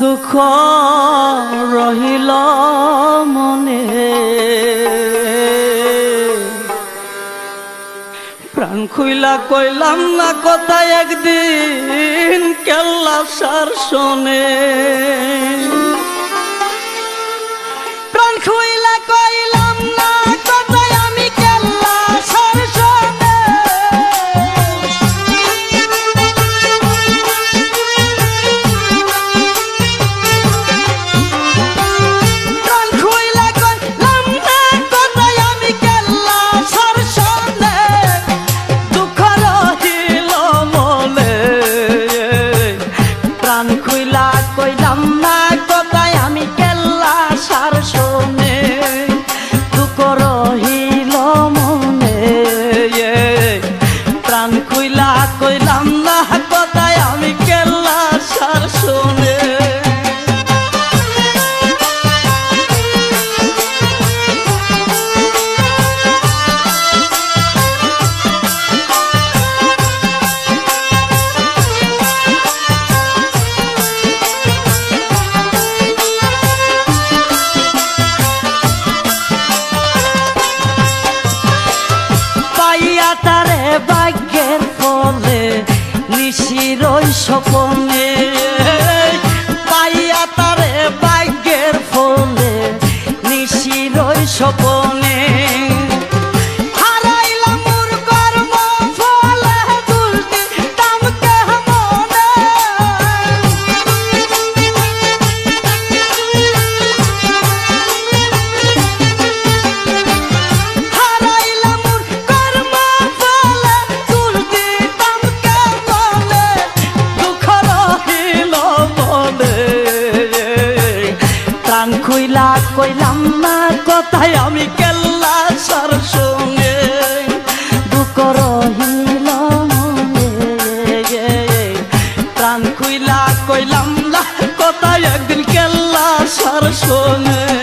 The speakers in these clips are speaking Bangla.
দুখ রহিল মনে। প্রাণ খুইলা কইলাম না কথা একদিন কেল্লা সার শোনে। স্বপনে পাইয়া তারে ভাগ্যের ফোনে নিশিরই স্বপন। কইলাম না কথায় আমি কেল্লা সার শুনে দুকর হিল প্রাণ খুইলা কইলাম না কথায় একদিন কেল্লা সার শুনে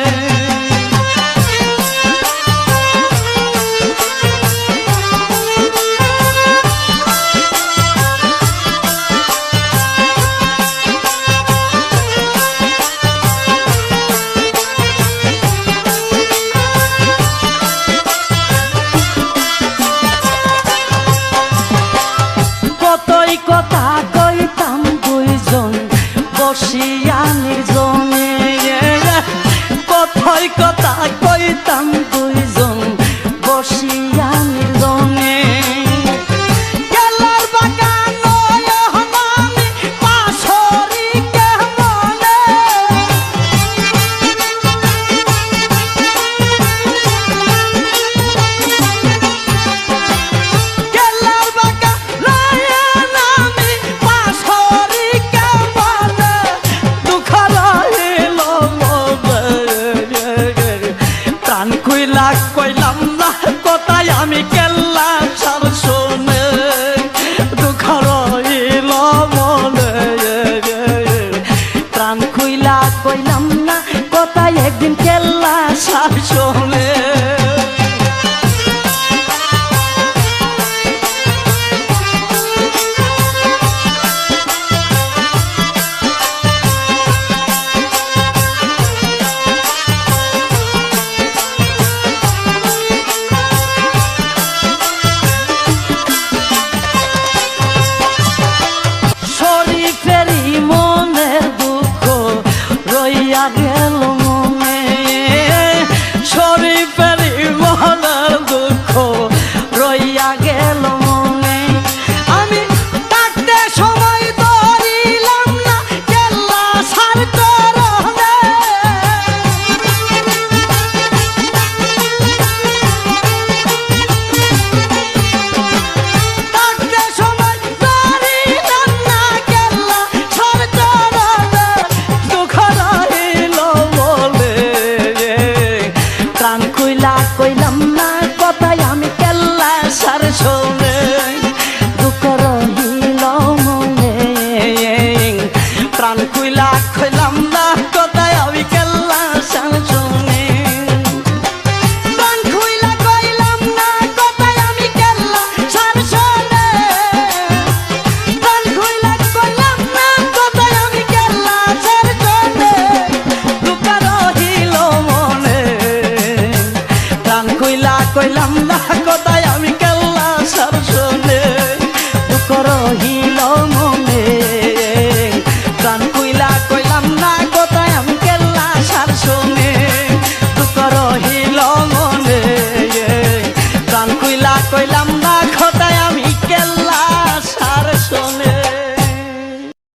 কইলাম না কথায় আমি কেল্লা সার শোনে। দুঃখর দিল মনে। প্রাণ কইলা কইলাম না কোথায় আমি